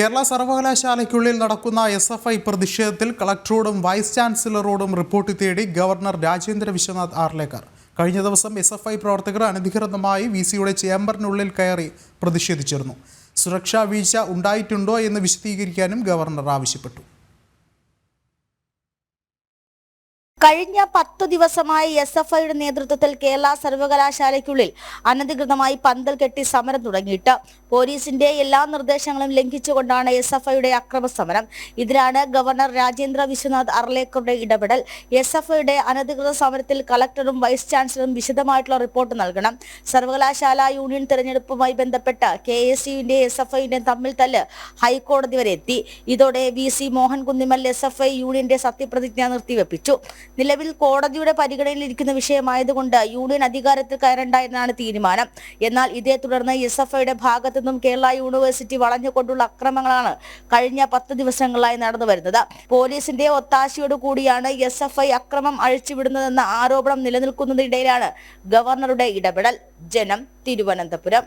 കേരള സർവകലാശാലയ്ക്കുള്ളിൽ നടക്കുന്ന S F I പ്രതിഷേധത്തിൽ കളക്ടറോടും വൈസ് ചാൻസലറോടും റിപ്പോർട്ട് തേടി ഗവർണർ രാജേന്ദ്ര വിശ്വനാഥ് ആർലേക്കർ. കഴിഞ്ഞ ദിവസം എസ് എഫ് ഐ പ്രവർത്തകർ അനധികൃതമായി വി സിയുടെ ചേംബറിനുള്ളിൽ കയറി പ്രതിഷേധിച്ചിരുന്നു. സുരക്ഷാ വീഴ്ച ഉണ്ടായിട്ടുണ്ടോ എന്ന് വിശദീകരിക്കാനും ഗവർണർ ആവശ്യപ്പെട്ടു. കഴിഞ്ഞ പത്തു ദിവസമായി എസ് എഫ് ഐയുടെ നേതൃത്വത്തിൽ കേരള സർവകലാശാലയ്ക്കുള്ളിൽ അനധികൃതമായി പന്തൽ കെട്ടി സമരം തുടങ്ങിയിട്ട്. പോലീസിന്റെ എല്ലാ നിർദ്ദേശങ്ങളും ലംഘിച്ചുകൊണ്ടാണ് എസ് എഫ് ഐയുടെ അക്രമ സമരം ഇതിനാണ് ഗവർണർ രാജേന്ദ്ര വിശ്വനാഥ് അർലേക്കറുടെ ഇടപെടൽ. എസ് എഫ് ഐയുടെ അനധികൃത സമരത്തിൽ കളക്ടറും വൈസ് ചാൻസലറും വിശദമായിട്ടുള്ള റിപ്പോർട്ട് നൽകണം. സർവകലാശാല യൂണിയൻ തെരഞ്ഞെടുപ്പുമായി ബന്ധപ്പെട്ട് കെ എസ് യുവിന്റെ എസ് എഫ് ഐയുടെയും തമ്മിൽ തല്ല് ഹൈക്കോടതി വരെ എത്തി. ഇതോടെ V C Mohan Kunnummal S F I യൂണിയന്റെ സത്യപ്രതിജ്ഞ നിർത്തിവെപ്പിച്ചു. നിലവിൽ കോടതിയുടെ പരിഗണനയിലിരിക്കുന്ന വിഷയമായതുകൊണ്ട് യൂണിയൻ അധികാരത്തിൽ കയറണ്ട എന്നാണ് തീരുമാനം. എന്നാൽ ഇതേ തുടർന്ന് എസ് എഫ് ഐയുടെ ഭാഗത്തുനിന്നും കേരള യൂണിവേഴ്സിറ്റി വളഞ്ഞുകൊണ്ടുള്ള അക്രമങ്ങളാണ് കഴിഞ്ഞ പത്ത് ദിവസങ്ങളായി നടന്നു വരുന്നത്. പോലീസിന്റെ ഒത്താശയോട് കൂടിയാണ് എസ് എഫ് ഐ അക്രമം അഴിച്ചുവിടുന്നതെന്ന ആരോപണം നിലനിൽക്കുന്നതിനിടയിലാണ് ഗവർണറുടെ ഇടപെടൽ. ജനം തിരുവനന്തപുരം.